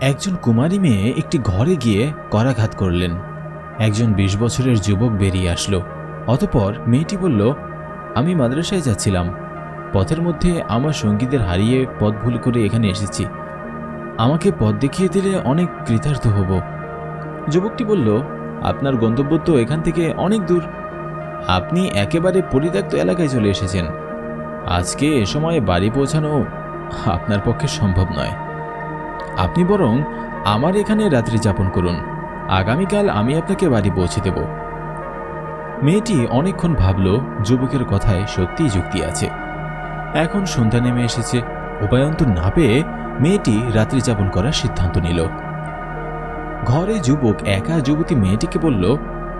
একজন কুমারী মেয়ে একটি ঘরে গিয়ে করাঘাত করলেন। একজন বিশ বছরের যুবক বেরিয়ে আসলো। অতপর মেয়েটি বলল, আমি মাদ্রাসায় যাচ্ছিলাম। পথের মধ্যে আমার সঙ্গীদের হারিয়ে পথ ভুল করে এখানে এসেছি। আমাকে পথ দেখিয়ে দিলে অনেক কৃতার্থ হব। যুবকটি বলল, আপনার গন্তব্য তো এখান থেকে অনেক দূর। আপনি একেবারে পরিত্যক্ত এলাকায় চলে এসেছেন। আজকে এ সময়ে বাড়ি পৌঁছানো আপনার পক্ষে সম্ভব নয়। আপনি বরং আমার এখানে রাত্রি যাপন করুন। আগামীকাল আমি আপনাকে বাড়ি পৌঁছে দেব। মেয়েটি অনেকক্ষণ ভাবল, যুবকের কথায় সত্যিই যুক্তি আছে। এখন সন্ধ্যা নেমে এসেছে। উপায়ন্ত না পেয়ে মেয়েটি রাত্রি যাপন করার সিদ্ধান্ত নিল। ঘরে যুবক একা যুবতী মেয়েটিকে বলল,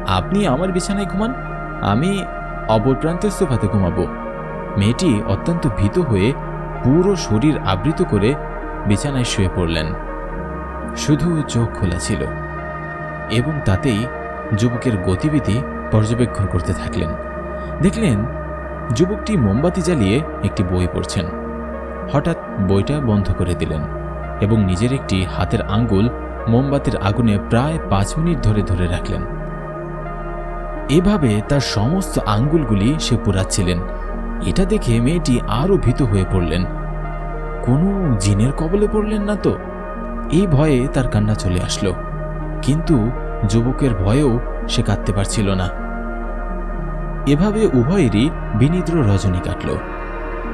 আপনি আমার বিছানায় ঘুমান, আমি অপর প্রান্তের সোফাতে ঘুমাবো। মেয়েটি অত্যন্ত ভীত হয়ে পুরো শরীর আবৃত করে বিছানায় শুয়ে পড়লেন। শুধু চোখ খোলা ছিল এবং তাতেই যুবকের গতিবিধি পর্যবেক্ষণ করতে থাকলেন। দেখলেন, যুবকটি মোমবাতি জ্বালিয়ে একটি বই পড়ছেন। হঠাৎ বইটা বন্ধ করে দিলেন এবং নিজের একটি হাতের আঙ্গুল মোমবাতির আগুনে প্রায় পাঁচ মিনিট ধরে ধরে রাখলেন। এভাবে তার সমস্ত আঙ্গুলগুলি সে পোড়াচ্ছিলেন। এটা দেখে মেয়েটি আরও ভীত হয়ে পড়লেন। কোনো জিনের কবলে পড়লেন না তো? এই ভয়ে তার কান্না চলে আসলো। কিন্তু যুবকের ভয়েও সে কাঁদতে পারছিল না। এভাবে উভয়েরই বিনিদ্র রজনী কাটল।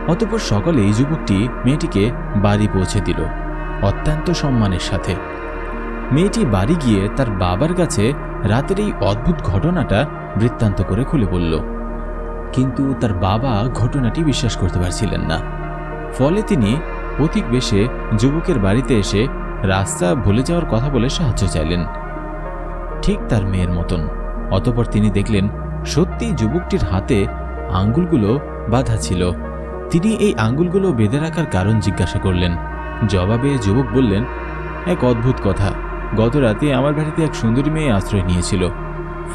অতপর সকালে যুবকটি মেয়েটিকে বাড়ি পৌঁছে দিল, অত্যন্ত সম্মানের সাথে। মেয়েটি বাড়ি গিয়ে তার বাবার কাছে রাতের এই অদ্ভুত ঘটনাটা বৃত্তান্ত করে খুলে বলল, কিন্তু তার বাবা ঘটনাটি বিশ্বাস করতে পারছিলেন না। ফলে তিনি পথিক বেশে যুবকের বাড়িতে এসে রাস্তা ভুলে যাওয়ার কথা বলে সাহায্য চাইলেন। ঠিক তার মেয়ের মতন। অতপর তিনি দেখলেন, সত্যি যুবকটির হাতে আঙ্গুলগুলো বাঁধা ছিল। তিনি এই আঙ্গুলগুলো বেঁধে রাখার কারণ জিজ্ঞাসা করলেন। জবাবে যুবক বললেন, এক অদ্ভুত কথা। গত রাতে আমার বাড়িতে এক সুন্দরী মেয়ে আশ্রয় নিয়েছিল।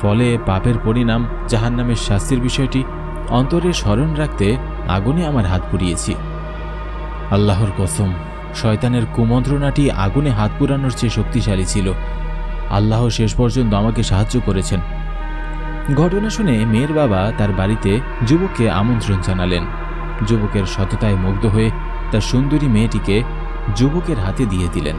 ফলে পাপের পরিণাম জাহান্নামের শাস্তির বিষয়টি অন্তরে স্মরণ রাখতে আগুনে আমার হাত পুড়িয়েছি। আল্লাহর কসম, শয়তানের কুমন্ত্রণাটি আগুনে হাত পুরানোর চেয়ে শক্তিশালী ছিল। আল্লাহ শেষ পর্যন্ত আমাকে সাহায্য করেছেন। ঘটনা শুনে মেয়ের বাবা তার বাড়িতে যুবককে আমন্ত্রণ জানালেন। যুবকের সততায় মুগ্ধ হয়ে তার সুন্দরী মেয়েটিকে যুবকের হাতে দিয়ে দিলেন।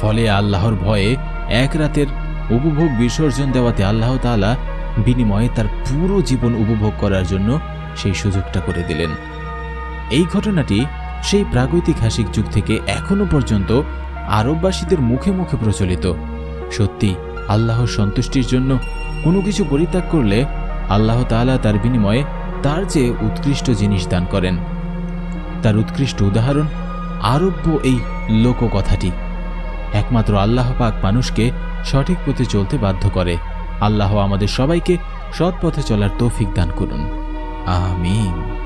ফলে আল্লাহর ভয়ে এক রাতের উপভোগ বিসর্জন দেওয়াতে আল্লাহ তাআলা বিনিময়ে তার পুরো জীবন উপভোগ করার জন্য সেই সুযোগটা করে দিলেন। এই ঘটনাটি সেই প্রাগৈতিহাসিক যুগ থেকে এখনও পর্যন্ত আরববাসীদের মুখে মুখে প্রচলিত। সত্যি আল্লাহর সন্তুষ্টির জন্য কোনো কিছু পরিত্যাগ করলে আল্লাহ তাআলা তার বিনিময়ে তার যে উৎকৃষ্ট জিনিস দান করেন। তার উৎকৃষ্ট উদাহরণ আরব্য এই লোককথাটি। একমাত্র আল্লাহ পাক মানুষকে সঠিক পথে চলতে বাধ্য করে। আল্লাহ আমাদের সবাইকে সৎ পথে চলার তৌফিক দান করুন। আমিন।